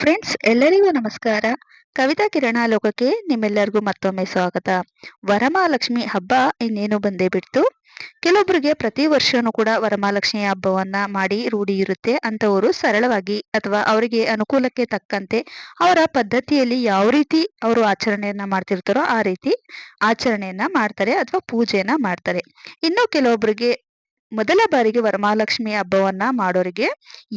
Friends, ಎಲ್ಲರಿಗೂ ನಮಸ್ಕಾರ. ಕವಿತಾ ಕಿರಣ ಲೋಕಕ್ಕೆ ನಿಮ್ಮೆಲ್ಲರಿಗೂ ಮತ್ತೊಮ್ಮೆ ಸ್ವಾಗತ. ವರಮಹಾಲಕ್ಷ್ಮಿ ಹಬ್ಬ ಇನ್ನೇನು ಬಂದೇ ಬಿಡ್ತು? ಕೆಲವೊಬ್ಬರಿಗೆ ಪ್ರತಿ ವರ್ಷನೂ ಕೂಡ ವರಮಹಾಲಕ್ಷ್ಮಿ ಹಬ್ಬವನ್ನ ಮಾಡಿ ರೂಢಿ ಇರುತ್ತೆ. ಅಂತವರು ಸರಳವಾಗಿ ಅಥವಾ ಅವರಿಗೆ ಅನುಕೂಲಕ್ಕೆ ತಕ್ಕಂತೆ ಅವರ ಪದ್ಧತಿಯಲ್ಲಿ ಯಾವ ರೀತಿ ಅವರು ಆಚರಣೆಯನ್ನ ಮಾಡ್ತಿರ್ತಾರೋ ಆ ರೀತಿ ಆಚರಣೆಯನ್ನ ಮಾಡ್ತಾರೆ ಅಥವಾ ಪೂಜೆಯನ್ನ ಮಾಡ್ತಾರೆ. ಇನ್ನು ಕೆಲವೊಬ್ಬರಿಗೆ ಮೊದಲ ಬಾರಿಗೆ ವರಮಹಾಲಕ್ಷ್ಮಿ ಹಬ್ಬವನ್ನ ಮಾಡೋರಿಗೆ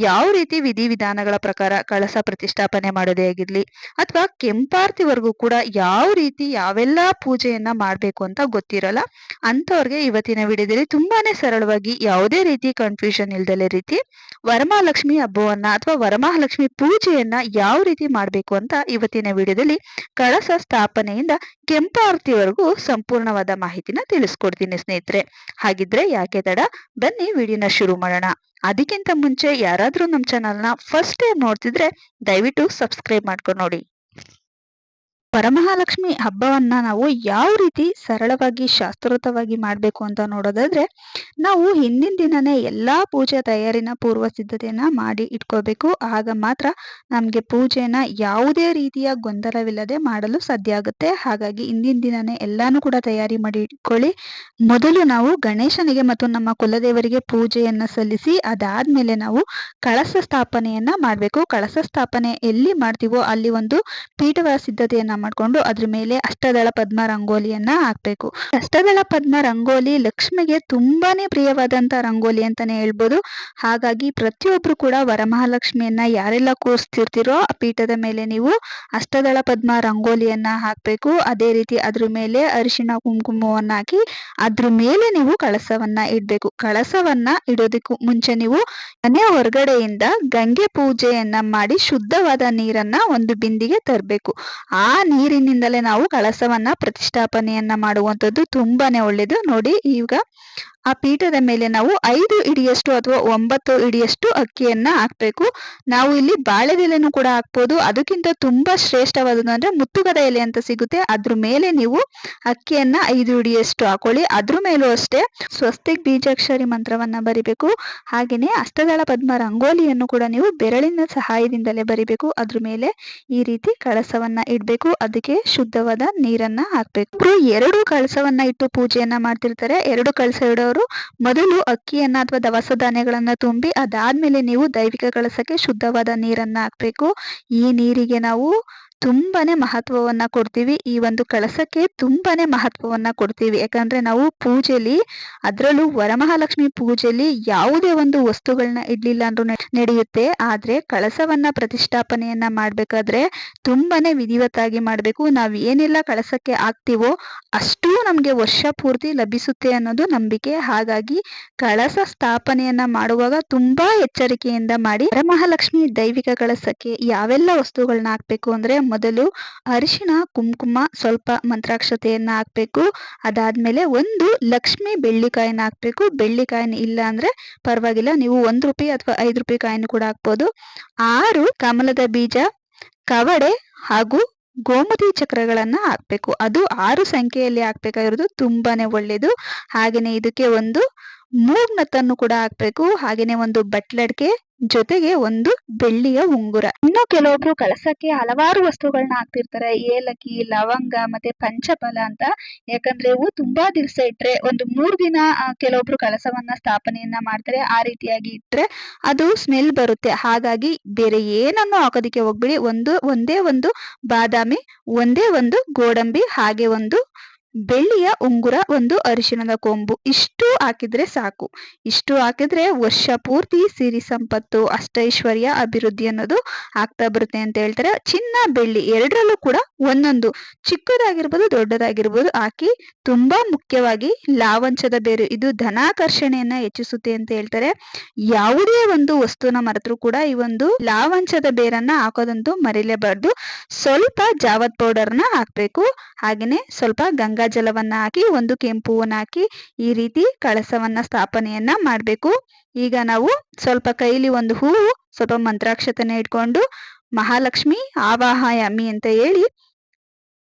ಯಾವ ರೀತಿ ವಿಧಿವಿಧಾನಗಳ ಪ್ರಕಾರ ಕಳಸ ಪ್ರತಿಷ್ಠಾಪನೆ ಮಾಡೋದೇ ಆಗಿರ್ಲಿ ಅಥವಾ ಕೆಂಪಾರ್ತಿವರೆಗೂ ಕೂಡ ಯಾವ ರೀತಿ ಯಾವೆಲ್ಲ ಪೂಜೆಯನ್ನ ಮಾಡ್ಬೇಕು ಅಂತ ಗೊತ್ತಿರಲ್ಲ ಅಂತವ್ರಿಗೆ ಇವತ್ತಿನ ವಿಡಿಯೋದಲ್ಲಿ ತುಂಬಾನೇ ಸರಳವಾಗಿ ಯಾವುದೇ ರೀತಿ ಕನ್ಫ್ಯೂಷನ್ ಇಲ್ದಲೇ ರೀತಿ ವರಮಹಾಲಕ್ಷ್ಮಿ ಹಬ್ಬವನ್ನ ಅಥವಾ ವರಮಹಾಲಕ್ಷ್ಮಿ ಪೂಜೆಯನ್ನ ಯಾವ ರೀತಿ ಮಾಡ್ಬೇಕು ಅಂತ ಇವತ್ತಿನ ವಿಡಿಯೋದಲ್ಲಿ ಕಳಸ ಸ್ಥಾಪನೆಯಿಂದ ಕೆಂಪಾರ್ತಿವರೆಗೂ ಸಂಪೂರ್ಣವಾದ ಮಾಹಿತಿನ ತಿಳಿಸ್ಕೊಡ್ತೀನಿ ಸ್ನೇಹಿತರೆ. ಹಾಗಿದ್ರೆ ಯಾಕೆ ತಡ? ಬನ್ನಿ ವಿಡಿಯೋನ ಶುರು ಮಾಡೋಣ. ಅದಕ್ಕಿಂತ ಮುಂಚೆ ಯಾರಾದರೂ ನಮ್ಮ ಚಾನಲ್ನ ಫಸ್ಟ್ ಟೈಮ್ ನೋಡ್ತಿದ್ರೆ ದಯವಿಟ್ಟು ಸಬ್ಸ್ಕ್ರೈಬ್ ಮಾಡ್ಕೊಂಡು ನೋಡಿ. ವರಮಹಾಲಕ್ಷ್ಮಿ ಹಬ್ಬವನ್ನ ನಾವು ಯಾವ ರೀತಿ ಸರಳವಾಗಿ, ಶಾಸ್ತ್ರೋತವಾಗಿ ಮಾಡಬೇಕು ಅಂತ ನೋಡೋದಾದ್ರೆ, ನಾವು ಹಿಂದಿನ ದಿನನೇ ಎಲ್ಲಾ ಪೂಜೆ ತಯಾರಿನ ಪೂರ್ವ ಸಿದ್ಧತೆಯನ್ನ ಮಾಡಿ ಇಟ್ಕೋಬೇಕು. ಆಗ ಮಾತ್ರ ನಮ್ಗೆ ಪೂಜೆನ ಯಾವುದೇ ರೀತಿಯ ಗೊಂದಲವಿಲ್ಲದೆ ಮಾಡಲು ಸಾಧ್ಯ ಆಗುತ್ತೆ. ಹಾಗಾಗಿ ಹಿಂದಿನ ದಿನನೇ ಎಲ್ಲಾನು ಕೂಡ ತಯಾರಿ ಮಾಡಿ ಇಟ್ಕೊಳ್ಳಿ. ಮೊದಲು ನಾವು ಗಣೇಶನಿಗೆ ಮತ್ತು ನಮ್ಮ ಕುಲದೇವರಿಗೆ ಪೂಜೆಯನ್ನ ಸಲ್ಲಿಸಿ, ಅದಾದ್ಮೇಲೆ ನಾವು ಕಳಸ ಸ್ಥಾಪನೆಯನ್ನ ಮಾಡಬೇಕು. ಕಳಸ ಸ್ಥಾಪನೆ ಎಲ್ಲಿ ಮಾಡ್ತೀವೋ ಅಲ್ಲಿ ಒಂದು ಪೀಠವ ಸಿದ್ಧತೆಯನ್ನ ಮಾಡ್ಕೊಂಡು ಅದ್ರ ಮೇಲೆ ಅಷ್ಟದಳ ಪದ್ಮ ರಂಗೋಲಿಯನ್ನ ಹಾಕ್ಬೇಕು. ಅಷ್ಟದಳ ಪದ್ಮ ರಂಗೋಲಿ ಲಕ್ಷ್ಮಿಗೆ ತುಂಬಾನೇ ಪ್ರಿಯವಾದಂತ ರಂಗೋಲಿ ಅಂತಾನೆ ಹೇಳ್ಬೋದು. ಹಾಗಾಗಿ ಪ್ರತಿಯೊಬ್ರು ಕೂಡ ವರಮಹಾಲಕ್ಷ್ಮಿಯನ್ನ ಯಾರೆಲ್ಲ ಕೂರಿಸ್ತಿರ್ತೀರೋ ಆ ಪೀಠದ ಮೇಲೆ ನೀವು ಅಷ್ಟದಳ ಪದ್ಮ ರಂಗೋಲಿಯನ್ನ ಹಾಕ್ಬೇಕು. ಅದೇ ರೀತಿ ಅದ್ರ ಮೇಲೆ ಅರಿಶಿಣ ಕುಂಕುಮವನ್ನ ಹಾಕಿ ಅದ್ರ ಮೇಲೆ ನೀವು ಕಳಸವನ್ನ ಇಡ್ಬೇಕು. ಕಳಸವನ್ನ ಇಡೋದಕ್ಕೂ ಮುಂಚೆ ನೀವು ಮನೆ ಹೊರಗಡೆಯಿಂದ ಗಂಗೆ ಪೂಜೆಯನ್ನ ಮಾಡಿ ಶುದ್ಧವಾದ ನೀರನ್ನ ಒಂದು ಬಿಂದಿಗೆ ತರಬೇಕು. ಆ ನೀರಿನಿಂದಲೇ ನಾವು ಕಳಸವನ್ನ ಪ್ರತಿಷ್ಠಾಪನೆಯನ್ನ ಮಾಡುವಂಥದ್ದು ತುಂಬಾನೇ ಒಳ್ಳೇದು. ನೋಡಿ ಈಗ ಆ ಪೀಠದ ಮೇಲೆ ನಾವು ಐದು ಇಡಿಯಷ್ಟು ಅಥವಾ ಒಂಬತ್ತು ಇಡಿಯಷ್ಟು ಅಕ್ಕಿಯನ್ನ ಹಾಕ್ಬೇಕು. ನಾವು ಇಲ್ಲಿ ಬಾಳೆದೆಲೆನೂ ಕೂಡ ಹಾಕ್ಬೋದು. ಅದಕ್ಕಿಂತ ತುಂಬಾ ಶ್ರೇಷ್ಠವಾದದ್ದು ಅಂದ್ರೆ ಮುತ್ತುಗದ ಎಲೆ ಅಂತ ಸಿಗುತ್ತೆ. ಅದ್ರ ಮೇಲೆ ನೀವು ಅಕ್ಕಿಯನ್ನ ಐದು ಇಡಿಯಷ್ಟು ಹಾಕೊಳ್ಳಿ. ಅದ್ರ ಮೇಲೂ ಅಷ್ಟೇ ಸ್ವಸ್ತಿಕ್ ಬೀಜಾಕ್ಷರಿ ಮಂತ್ರವನ್ನ ಬರಿಬೇಕು. ಹಾಗೇನೆ ಅಷ್ಟದಳ ಪದ್ಮ ರಂಗೋಲಿಯನ್ನು ಕೂಡ ನೀವು ಬೆರಳಿನ ಸಹಾಯದಿಂದಲೇ ಬರಿಬೇಕು. ಅದ್ರ ಮೇಲೆ ಈ ರೀತಿ ಕಳಸವನ್ನ ಇಡ್ಬೇಕು. ಅದಕ್ಕೆ ಶುದ್ಧವಾದ ನೀರನ್ನ ಹಾಕ್ಬೇಕು. ಎರಡು ಕಳಸವನ್ನ ಇಟ್ಟು ಪೂಜೆಯನ್ನ ಮಾಡ್ತಿರ್ತಾರೆ. ಎರಡು ಕಳಸ ಇಡೋ ಮೊದಲು ಅಕ್ಕಿಯನ್ನ ಅಥವಾ ದವಸ ಧಾನ್ಯಗಳನ್ನ ತುಂಬಿ ಅದಾದ್ಮೇಲೆ ನೀವು ದೈವಿಕ ಕಳಸಕ್ಕೆ ಶುದ್ಧವಾದ ನೀರನ್ನ ಹಾಕ್ಬೇಕು. ಈ ನೀರಿಗೆ ನಾವು ತುಂಬಾನೇ ಮಹತ್ವವನ್ನ ಕೊಡ್ತೀವಿ. ಈ ಒಂದು ಕಳಸಕ್ಕೆ ತುಂಬಾನೇ ಮಹತ್ವವನ್ನ ಕೊಡ್ತೀವಿ. ಯಾಕಂದ್ರೆ ನಾವು ಪೂಜೆಲಿ, ಅದರಲ್ಲೂ ವರಮಹಾಲಕ್ಷ್ಮಿ ಪೂಜೆಲಿ ಯಾವುದೇ ಒಂದು ವಸ್ತುಗಳನ್ನ ಇಡ್ಲಿಲ್ಲ ಅಂದ್ರೂ ನಡೆಯುತ್ತೆ. ಆದ್ರೆ ಕಳಸವನ್ನು ಪ್ರತಿಷ್ಠಾಪನೆಯನ್ನ ಮಾಡಬೇಕಾದ್ರೆ ತುಂಬಾನೇ ವಿಧಿವತ್ತಾಗಿ ಮಾಡಬೇಕು. ನಾವು ಏನೆಲ್ಲ ಕಳಸಕ್ಕೆ ಹಾಕ್ತಿವೋ ಅಷ್ಟು ನಮಗೆ ವರ್ಷ ಪೂರ್ತಿ ಲಭಿಸುತ್ತೆ ಅನ್ನೋದು ನಂಬಿಕೆ. ಹಾಗಾಗಿ ಕಳಸ ಸ್ಥಾಪನೆಯನ್ನ ಮಾಡುವಾಗ ತುಂಬಾ ಎಚ್ಚರಿಕೆಯಿಂದ ಮಾಡಿ, ವರಮಹಾಲಕ್ಷ್ಮಿ ದೈವಿಕ ಕಳಸಕ್ಕೆ ಯಾವೆಲ್ಲ ವಸ್ತುಗಳನ್ನ ಹಾಕ್ಬೇಕು ಅಂದ್ರೆ ಮೊದಲು ಅರಿಶಿಣ, ಕುಂಕುಮ ಸ್ವಲ್ಪ ಮಂತ್ರಾಕ್ಷತೆಯನ್ನ ಹಾಕ್ಬೇಕು. ಅದಾದ್ಮೇಲೆ ಒಂದು ಲಕ್ಷ್ಮಿ ಬೆಳ್ಳಿಕಾಯಿನ ಹಾಕ್ಬೇಕು. ಬೆಳ್ಳಿಕಾಯಿನ ಇಲ್ಲ ಅಂದ್ರೆ ಪರವಾಗಿಲ್ಲ, ನೀವು ಒಂದು ರೂಪಾಯಿ ಅಥವಾ ಐದು ರೂಪಾಯಿ ಕಾಯಿನ ಕೂಡ ಹಾಕ್ಬೋದು. ಆರು ಕಮಲದ ಬೀಜ, ಕವಡೆ ಹಾಗೂ ಗೋಮತಿ ಚಕ್ರಗಳನ್ನ ಹಾಕ್ಬೇಕು. ಅದು ಆರು ಸಂಖ್ಯೆಯಲ್ಲಿ ಹಾಕ್ಬೇಕಾಗಿರೋದು ತುಂಬಾನೇ ಒಳ್ಳೆಯದು ಹಾಗೆಯೇ ಇದಕ್ಕೆ ಒಂದು ಮೂಗ್ನತ್ತನ್ನು ಕೂಡ ಹಾಕ್ಬೇಕು. ಹಾಗೆಯೇ ಒಂದು ಬಟ್ಲಡ್ಕೆ ಜೊತೆಗೆ ಒಂದು ಬೆಳ್ಳಿಯ ಉಂಗುರ. ಇನ್ನು ಕೆಲವೊಬ್ರು ಕಳಸಕ್ಕೆ ಹಲವಾರು ವಸ್ತುಗಳನ್ನ ಹಾಕ್ತಿರ್ತಾರೆ. ಏಲಕ್ಕಿ, ಲವಂಗ ಮತ್ತೆ ಪಂಚಫಲ ಅಂತ. ಯಾಕಂದ್ರೆ ಇವು ತುಂಬಾ ದಿವಸ ಇಟ್ರೆ ಒಂದು ಮೂರ್ ದಿನ ಕೆಲವೊಬ್ರು ಕಳಸವನ್ನ ಸ್ಥಾಪನೆಯನ್ನ ಮಾಡ್ತಾರೆ. ಆ ರೀತಿಯಾಗಿ ಇಟ್ರೆ ಅದು ಸ್ಮೆಲ್ ಬರುತ್ತೆ. ಹಾಗಾಗಿ ಬೇರೆ ಏನನ್ನು ಹಾಕೋದಿಕ್ಕೆ ಹೋಗ್ಬಿಡಿ. ಒಂದು, ಒಂದೇ ಒಂದು ಬಾದಾಮಿ, ಒಂದೇ ಒಂದು ಗೋಡಂಬಿ, ಹಾಗೆ ಒಂದು ಬೆಳ್ಳಿಯ ಉಂಗುರ ಒಂದು ಅರಿಶಿಣದ ಕೊಂಬು. ಇಷ್ಟು ಹಾಕಿದ್ರೆ ಸಾಕು. ಇಷ್ಟು ಹಾಕಿದ್ರೆ ವರ್ಷ ಪೂರ್ತಿ ಸಿರಿ ಸಂಪತ್ತು, ಅಷ್ಟೈಶ್ವರ್ಯ ಅಭಿವೃದ್ಧಿ ಅನ್ನೋದು ಆಗ್ತಾ ಬರುತ್ತೆ ಅಂತ ಹೇಳ್ತಾರೆ. ಚಿನ್ನ, ಬೆಳ್ಳಿ ಎರಡರಲ್ಲೂ ಕೂಡ ಒಂದೊಂದು. ಚಿಕ್ಕದಾಗಿರ್ಬೋದು, ದೊಡ್ಡದಾಗಿರ್ಬೋದು ಹಾಕಿ ತುಂಬಾ ಮುಖ್ಯವಾಗಿ ಲಾವಂಚದ ಬೇರು. ಇದು ಧನಾಕರ್ಷಣೆಯನ್ನ ಹೆಚ್ಚಿಸುತ್ತೆ ಅಂತ ಹೇಳ್ತಾರೆ. ಯಾವುದೇ ಒಂದು ವಸ್ತುನ ಮರೆತರೂ ಕೂಡ ಈ ಒಂದು ಲಾವಂಚದ ಬೇರನ್ನ ಹಾಕೋದಂತೂ ಮರಿಲೇಬಾರ್ದು. ಸ್ವಲ್ಪ ಜಾವತ್ ಪೌಡರ್ನ ಹಾಕ್ಬೇಕು. ಹಾಗೇನೆ ಸ್ವಲ್ಪ ಗಂಗಾ ಜಲವನ್ನ ಹಾಕಿ, ಒಂದು ಕೆಂಪು ಹಾಕಿ ಈ ರೀತಿ ಕಳಸವನ್ನ ಸ್ಥಾಪನೆಯನ್ನ ಮಾಡಬೇಕು. ಈಗ ನಾವು ಸ್ವಲ್ಪ ಕೈಲಿ ಒಂದು ಹೂವು, ಸ್ವಲ್ಪ ಮಂತ್ರಾಕ್ಷತೆನ ಇಟ್ಕೊಂಡು ಮಹಾಲಕ್ಷ್ಮಿ ಆವಾಹಯಾಮಿ ಅಂತ ಹೇಳಿ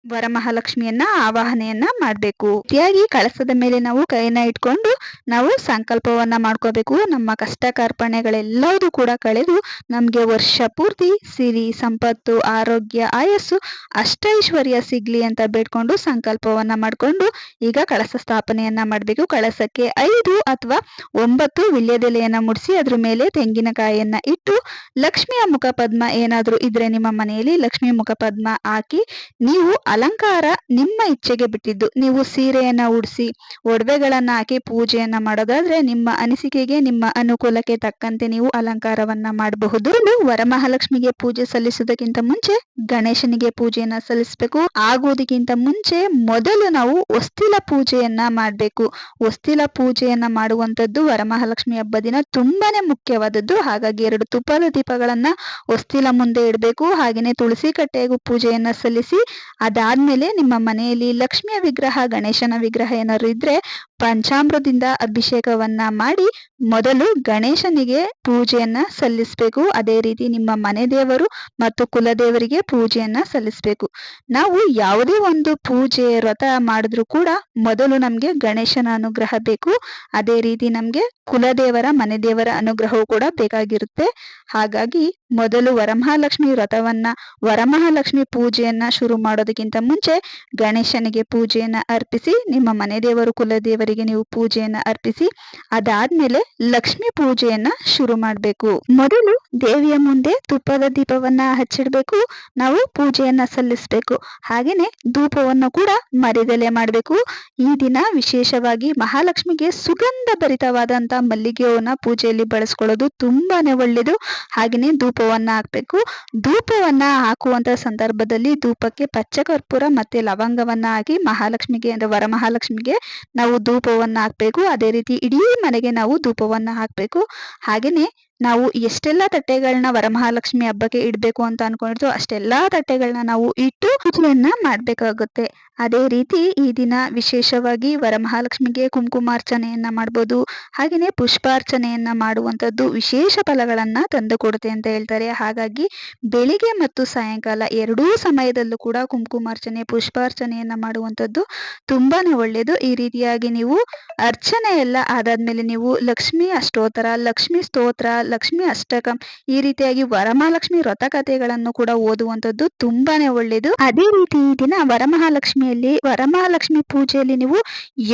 ವರಮಹಾಲಕ್ಷ್ಮಿಯನ್ನ ಆವಾಹನೆಯನ್ನ ಮಾಡಬೇಕು. ರೀತಿಯಾಗಿ ಕಳಸದ ಮೇಲೆ ನಾವು ಕೈನ ಇಟ್ಕೊಂಡು ನಾವು ಸಂಕಲ್ಪವನ್ನ ಮಾಡ್ಕೋಬೇಕು. ನಮ್ಮ ಕಷ್ಟ ಕಾರ್ಪಣ್ಯಗಳೆಲ್ಲವೂ ಕೂಡ ಕಳೆದು ನಮ್ಗೆ ವರ್ಷ ಪೂರ್ತಿ ಸಿರಿ, ಸಂಪತ್ತು, ಆರೋಗ್ಯ, ಆಯಸ್ಸು ಅಷ್ಟೈಶ್ವರ್ಯ ಸಿಗ್ಲಿ ಅಂತ ಬೇಡ್ಕೊಂಡು ಸಂಕಲ್ಪವನ್ನ ಮಾಡ್ಕೊಂಡು ಈಗ ಕಳಸ ಸ್ಥಾಪನೆಯನ್ನ ಮಾಡಬೇಕು. ಕಳಸಕ್ಕೆ ಐದು ಅಥವಾ ಒಂಬತ್ತು ವಿಲ್ಯದೆಲೆಯನ್ನ ಮುಡಿಸಿ ಅದ್ರ ಮೇಲೆ ತೆಂಗಿನಕಾಯಿಯನ್ನ ಇಟ್ಟು ಲಕ್ಷ್ಮಿಯ ಮುಖ ಪದ್ಮ ಏನಾದ್ರೂ ಇದ್ರೆ ನಿಮ್ಮ ಮನೆಯಲ್ಲಿ ಲಕ್ಷ್ಮಿ ಮುಖ ಪದ್ಮ ಹಾಕಿ ನೀವು ಅಲಂಕಾರ ನಿಮ್ಮ ಇಚ್ಛೆಗೆ ಬಿಟ್ಟಿದ್ದು. ನೀವು ಸೀರೆಯನ್ನ ಉಡಿಸಿ, ಒಡವೆಗಳನ್ನ ಹಾಕಿ ಪೂಜೆಯನ್ನ ಮಾಡೋದಾದ್ರೆ ನಿಮ್ಮ ಅನಿಸಿಕೆಗೆ, ನಿಮ್ಮ ಅನುಕೂಲಕ್ಕೆ ತಕ್ಕಂತೆ ನೀವು ಅಲಂಕಾರವನ್ನ ಮಾಡಬಹುದು. ವರಮಹಾಲಕ್ಷ್ಮಿಗೆ ಪೂಜೆ ಸಲ್ಲಿಸೋದಕ್ಕಿಂತ ಮುಂಚೆ ಗಣೇಶನಿಗೆ ಪೂಜೆಯನ್ನ ಸಲ್ಲಿಸಬೇಕು. ಆಗೋದಕ್ಕಿಂತ ಮುಂಚೆ ಮೊದಲು ನಾವು ಹೊಸ್ತಿಲ ಪೂಜೆಯನ್ನ ಮಾಡಬೇಕು. ಹೊಸ್ತಿಲ ಪೂಜೆಯನ್ನ ಮಾಡುವಂತದ್ದು ವರಮಹಾಲಕ್ಷ್ಮಿ ಹಬ್ಬ ದಿನ ತುಂಬಾನೇ ಮುಖ್ಯವಾದದ್ದು. ಹಾಗಾಗಿ ಎರಡು ತುಪ್ಪದ ದೀಪಗಳನ್ನ ಹೊಸ್ತಿಲ ಮುಂದೆ ಇಡಬೇಕು. ಹಾಗೆಯೇ ತುಳಸಿ ಕಟ್ಟೆಗೂ ಪೂಜೆಯನ್ನ ಸಲ್ಲಿಸಿ ಅದ ಅದಾದ್ಮೇಲೆ ನಿಮ್ಮ ಮನೆಯಲ್ಲಿ ಲಕ್ಷ್ಮಿಯ ವಿಗ್ರಹ ಗಣೇಶನ ವಿಗ್ರಹ ಏನಾದ್ರು ಇದ್ರೆ ಪಂಚಾಮೃತದಿಂದ ಅಭಿಷೇಕವನ್ನ ಮಾಡಿ ಮೊದಲು ಗಣೇಶನಿಗೆ ಪೂಜೆಯನ್ನ ಸಲ್ಲಿಸಬೇಕು. ಅದೇ ರೀತಿ ನಿಮ್ಮ ಮನೆ ದೇವರು ಮತ್ತು ಕುಲದೇವರಿಗೆ ಪೂಜೆಯನ್ನ ಸಲ್ಲಿಸಬೇಕು. ನಾವು ಯಾವುದೇ ಒಂದು ಪೂಜೆ, ವ್ರತ ಮಾಡಿದ್ರು ಕೂಡ ಮೊದಲು ನಮಗೆ ಗಣೇಶನ ಅನುಗ್ರಹ ಬೇಕು. ಅದೇ ರೀತಿ ನಮಗೆ ಕುಲದೇವರ, ಮನೆ ದೇವರ ಅನುಗ್ರಹವು ಕೂಡ ಬೇಕಾಗಿರುತ್ತೆ. ಹಾಗಾಗಿ ಮೊದಲು ವರಮಹಾಲಕ್ಷ್ಮಿ ವ್ರತವನ್ನ, ವರಮಹಾಲಕ್ಷ್ಮಿ ಪೂಜೆಯನ್ನ ಶುರು ಮಾಡೋದಕ್ಕಿಂತ ಮುಂಚೆ ಗಣೇಶನಿಗೆ ಪೂಜೆಯನ್ನ ಅರ್ಪಿಸಿ ನಿಮ್ಮ ಮನೆ ದೇವರು, ಕುಲದೇವರಿಗೆ ನೀವು ಪೂಜೆಯನ್ನ ಅರ್ಪಿಸಿ, ಅದಾದ್ಮೇಲೆ ಲಕ್ಷ್ಮಿ ಪೂಜೆಯನ್ನ ಶುರು ಮಾಡಬೇಕು. ಮೊದಲು ದೇವಿಯ ಮುಂದೆ ತುಪ್ಪದ ದೀಪವನ್ನ ಹಚ್ಚಿಡ್ಬೇಕು, ನಾವು ಪೂಜೆಯನ್ನ ಸಲ್ಲಿಸಬೇಕು. ಹಾಗೇನೆ ಧೂಪವನ್ನು ಕೂಡ ಮರಿದಲೆ ಮಾಡಬೇಕು. ಈ ದಿನ ವಿಶೇಷವಾಗಿ ಮಹಾಲಕ್ಷ್ಮಿಗೆ ಸುಗಂಧ ಭರಿತವಾದಂತ ಮಲ್ಲಿಗೆ ಪೂಜೆಯಲ್ಲಿ ಬಳಸ್ಕೊಳ್ಳೋದು ತುಂಬಾನೇ ಒಳ್ಳೇದು. ಹಾಗೇನೆ ಧೂಪವನ್ನ ಹಾಕ್ಬೇಕು. ಧೂಪವನ್ನ ಹಾಕುವಂತ ಸಂದರ್ಭದಲ್ಲಿ ಧೂಪಕ್ಕೆ ಪಚ್ಚ ಕರ್ಪೂರ ಮತ್ತೆ ಲವಂಗವನ್ನ ಹಾಕಿ ಮಹಾಲಕ್ಷ್ಮಿಗೆ ಅಂದ್ರೆ ವರಮಹಾಲಕ್ಷ್ಮಿಗೆ ನಾವು ಧೂಪವನ್ನ ಹಾಕಬೇಕು ಅದೇ ರೀತಿ ಇಡೀ ಮನೆಗೆ ನಾವು ಧೂಪವನ್ನು ಹಾಕಬೇಕು. ಹಾಗೇನೆ ನಾವು ಎಷ್ಟೆಲ್ಲ ತಟ್ಟೆಗಳನ್ನ ವರಮಹಾಲಕ್ಷ್ಮಿ ಹಬ್ಬಕ್ಕೆ ಇಡಬೇಕು ಅಂತ ಅನ್ಕೊಂಡಿರ್ತೀವೋ ಅಷ್ಟೆಲ್ಲಾ ತಟ್ಟೆಗಳನ್ನ ನಾವು ಇಟ್ಟು ಪೂಜೆಯನ್ನ ಮಾಡಬೇಕಾಗುತ್ತೆ. ಅದೇ ರೀತಿ ಈ ದಿನ ವಿಶೇಷವಾಗಿ ವರಮಹಾಲಕ್ಷ್ಮಿಗೆ ಕುಂಕುಮಾರ್ಚನೆಯನ್ನ ಮಾಡ್ಬೋದು ಹಾಗೆಯೇ ಪುಷ್ಪಾರ್ಚನೆಯನ್ನ ಮಾಡುವಂಥದ್ದು ವಿಶೇಷ ಫಲಗಳನ್ನ ತಂದು ಕೊಡುತ್ತೆ ಅಂತ ಹೇಳ್ತಾರೆ. ಹಾಗಾಗಿ ಬೆಳಿಗ್ಗೆ ಮತ್ತು ಸಾಯಂಕಾಲ ಎರಡೂ ಸಮಯದಲ್ಲೂ ಕೂಡ ಕುಂಕುಮಾರ್ಚನೆ, ಪುಷ್ಪಾರ್ಚನೆಯನ್ನ ಮಾಡುವಂಥದ್ದು ತುಂಬಾನೇ ಒಳ್ಳೆಯದು ಈ ರೀತಿಯಾಗಿ ನೀವು ಅರ್ಚನೆ ಎಲ್ಲ ಆದಾದ್ಮೇಲೆ ನೀವು ಲಕ್ಷ್ಮಿ ಅಷ್ಟೋತ್ತರ, ಲಕ್ಷ್ಮಿ ಸ್ತೋತ್ರ ಲಕ್ಷ್ಮಿ ಅಷ್ಟಕಂ. ಈ ರೀತಿಯಾಗಿ ವರಮಹಾಲಕ್ಷ್ಮಿ ವ್ರತ ಕಥೆಗಳನ್ನು ಕೂಡ ಓದುವಂತದ್ದು ತುಂಬಾನೇ ಒಳ್ಳೇದು ಅದೇ ರೀತಿ ಈ ದಿನ ವರಮಹಾಲಕ್ಷ್ಮಿಯಲ್ಲಿ, ವರಮಹಾಲಕ್ಷ್ಮಿ ಪೂಜೆಯಲ್ಲಿ ನೀವು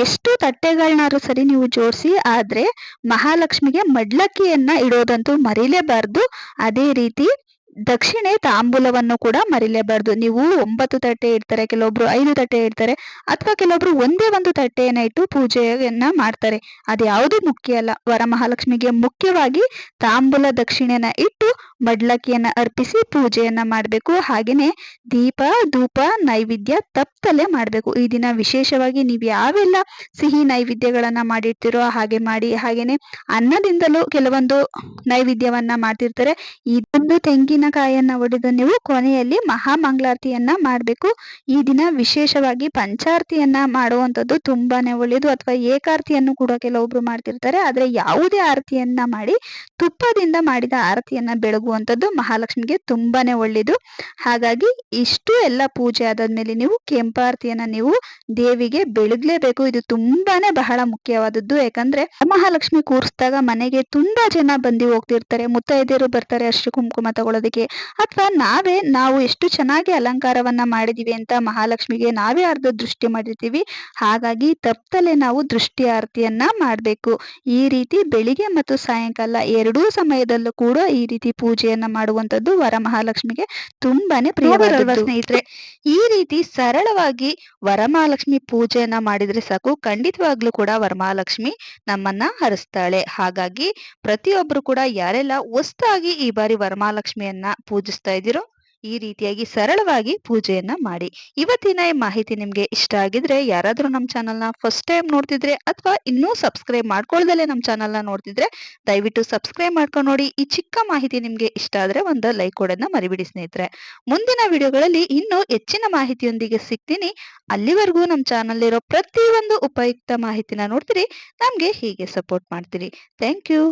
ಎಷ್ಟು ತಟ್ಟೆಗಳನ್ನಾದ್ರೂ ಸರಿ ನೀವು ಜೋಡಿಸಿ, ಆದ್ರೆ ಮಹಾಲಕ್ಷ್ಮಿಗೆ ಮಡ್ಲಕ್ಕಿಯನ್ನ ಇಡೋದಂತೂ ಮರಿಲೇಬಾರ್ದು. ಅದೇ ರೀತಿ ದಕ್ಷಿಣೆ ತಾಂಬೂಲವನ್ನು ಕೂಡ ಮರಿಲೇಬಾರ್ದು. ನೀವು ಒಂಬತ್ತು ತಟ್ಟೆ ಇಡ್ತಾರೆ, ಕೆಲವೊಬ್ರು ಐದು ತಟ್ಟೆ ಇಡ್ತಾರೆ, ಅಥವಾ ಕೆಲವೊಬ್ರು ಒಂದೇ ಒಂದು ತಟ್ಟೆಯನ್ನ ಇಟ್ಟು ಪೂಜೆಯನ್ನ ಮಾಡ್ತಾರೆ. ಅದ್ಯಾವುದು ಮುಖ್ಯ ಅಲ್ಲ. ವರಮಹಾಲಕ್ಷ್ಮಿಗೆ ಮುಖ್ಯವಾಗಿ ತಾಂಬೂಲ ದಕ್ಷಿಣೆನ ಇಟ್ಟು ಮಡ್ಲಕ್ಕಿಯನ್ನ ಅರ್ಪಿಸಿ ಪೂಜೆಯನ್ನ ಮಾಡಬೇಕು. ಹಾಗೇನೆ ದೀಪ, ಧೂಪ, ನೈವೇದ್ಯ ತಪ್ಪಲೆ ಮಾಡಬೇಕು. ಈ ದಿನ ವಿಶೇಷವಾಗಿ ನೀವು ಯಾವೆಲ್ಲ ಸಿಹಿ ನೈವೇದ್ಯಗಳನ್ನ ಮಾಡಿರ್ತೀರೋ ಹಾಗೆ ಮಾಡಿ. ಹಾಗೇನೆ ಅನ್ನದಿಂದಲೂ ಕೆಲವೊಂದು ನೈವೇದ್ಯವನ್ನ ಮಾಡ್ತಿರ್ತಾರೆ. ಇದೊಂದು ತೆಂಗಿನಕಾಯಿಯನ್ನ ಒಡೆದು ನೀವು ಕೊನೆಯಲ್ಲಿ ಮಹಾಮಂಗಳಾರತಿಯನ್ನ ಮಾಡಬೇಕು. ಈ ದಿನ ವಿಶೇಷವಾಗಿ ಪಂಚಾರತಿಯನ್ನ ಮಾಡುವಂಥದ್ದು ತುಂಬಾನೇ ಒಳ್ಳೆಯದು ಅಥವಾ ಏಕಾರತಿಯನ್ನು ಕೂಡ ಕೆಲವೊಬ್ರು ಮಾಡ್ತಿರ್ತಾರೆ. ಆದ್ರೆ ಯಾವುದೇ ಆರತಿಯನ್ನ ಮಾಡಿ ತುಪ್ಪದಿಂದ ಮಾಡಿದ ಆರತಿಯನ್ನ ಬೆಳಗುವಂಥದ್ದು ಮಹಾಲಕ್ಷ್ಮಿಗೆ ತುಂಬಾನೇ ಒಳ್ಳೆಯದು ಹಾಗಾಗಿ ಇಷ್ಟು ಎಲ್ಲ ಪೂಜೆ ಆದಾದ್ಮೇಲೆ ನೀವು ಕೆಂಪಾರತಿಯನ್ನ ನೀವು ದೇವಿಗೆ ಬೆಳಗ್ಲೇಬೇಕು. ಇದು ತುಂಬಾನೇ ಬಹಳ ಮುಖ್ಯವಾದದ್ದು. ಯಾಕಂದ್ರೆ ಮಹಾಲಕ್ಷ್ಮಿ ಕೂರಿಸಿದಾಗ ಮನೆಗೆ ತುಂಬಾ ಜನ ಬಂದು ಹೋಗ್ತಿರ್ತಾರೆ. ಮುತ್ತೈದೆಯರು ಬರ್ತಾರೆ ಅಷ್ಟು ಕುಂಕುಮ ತಗೊಳ್ಳೋದಕ್ಕೆ ಅಥವಾ ನಾವೇ, ನಾವು ಎಷ್ಟು ಚೆನ್ನಾಗಿ ಅಲಂಕಾರವನ್ನ ಮಾಡಿದೀವಿ ಅಂತ ಮಹಾಲಕ್ಷ್ಮಿಗೆ ನಾವೇ ಅರ್ಧ ದೃಷ್ಟಿ ಮಾಡಿರ್ತೀವಿ. ಹಾಗಾಗಿ ತಪ್ಪಲೆ ನಾವು ದೃಷ್ಟಿ ಆರತಿಯನ್ನ ಮಾಡಬೇಕು. ಈ ರೀತಿ ಬೆಳಿಗ್ಗೆ ಮತ್ತು ಸಾಯಂಕಾಲ ಎರಡೂ ಸಮಯದಲ್ಲೂ ಕೂಡ ಈ ರೀತಿ ಪೂಜೆಯನ್ನ ಮಾಡುವಂತದ್ದು ವರಮಹಾಲಕ್ಷ್ಮಿಗೆ ತುಂಬಾನೇ ಪ್ರಿಯವಾದ ಸ್ನೇಹಿತರೆ, ಈ ರೀತಿ ಸರಳವಾಗಿ ವರಮಹಾಲಕ್ಷ್ಮಿ ಪೂಜೆಯನ್ನ ಮಾಡಿದ್ರೆ ಸಾಕು, ಖಂಡಿತವಾಗ್ಲೂ ಕೂಡ ವರಮಹಾಲಕ್ಷ್ಮಿ ನಮ್ಮನ್ನ ಹರಿಸ್ತಾಳೆ. ಹಾಗಾಗಿ ಪ್ರತಿಯೊಬ್ರು ಕೂಡ ಯಾರೆಲ್ಲ ಹೊಸ್ತಾಗಿ ಈ ಬಾರಿ ವರಮಹಾಲಕ್ಷ್ಮಿಯನ್ನ ಪೂಜಿಸ್ತಾ ಇದ್ದೀರೋ ಈ ರೀತಿಯಾಗಿ ಸರಳವಾಗಿ ಪೂಜೆಯನ್ನ ಮಾಡಿ. ಇವತ್ತಿನ ಮಾಹಿತಿ ನಿಮ್ಗೆ ಇಷ್ಟ ಆಗಿದ್ರೆ ಯಾರಾದ್ರೂ ನಮ್ಮ ನ ಫಸ್ಟ್ ಟೈಮ್ ನೋಡ್ತಿದ್ರೆ ಅಥವಾ ಇನ್ನೂ ಸಬ್ಸ್ಕ್ರೈಬ್ ಮಾಡ್ಕೊಳ್ದಲೆ ನಮ್ಮ ನ ನೋಡ್ತಿದ್ರೆ ದಯವಿಟ್ಟು ಸಬ್ಸ್ಕ್ರೈಬ್ ಮಾಡ್ಕೊಂಡು ನೋಡಿ. ಈ ಚಿಕ್ಕ ಮಾಹಿತಿ ನಿಮ್ಗೆ ಇಷ್ಟ ಆದ್ರೆ ಒಂದು ಲೈಕ್ ಕೊಡೋದನ್ನ ಮರಿಬಿಡಿ ಸ್ನೇಹಿತರೆ. ಮುಂದಿನ ವಿಡಿಯೋಗಳಲ್ಲಿ ಇನ್ನೂ ಹೆಚ್ಚಿನ ಮಾಹಿತಿಯೊಂದಿಗೆ ಸಿಗ್ತೀನಿ. ಅಲ್ಲಿವರೆಗೂ ನಮ್ಮ ಚಾನಲ್ ಇರೋ ಪ್ರತಿಯೊಂದು ಉಪಯುಕ್ತ ಮಾಹಿತಿನ ನೋಡ್ತೀರಿ. ನಮ್ಗೆ ಹೀಗೆ ಸಪೋರ್ಟ್ ಮಾಡ್ತೀರಿ. Thank you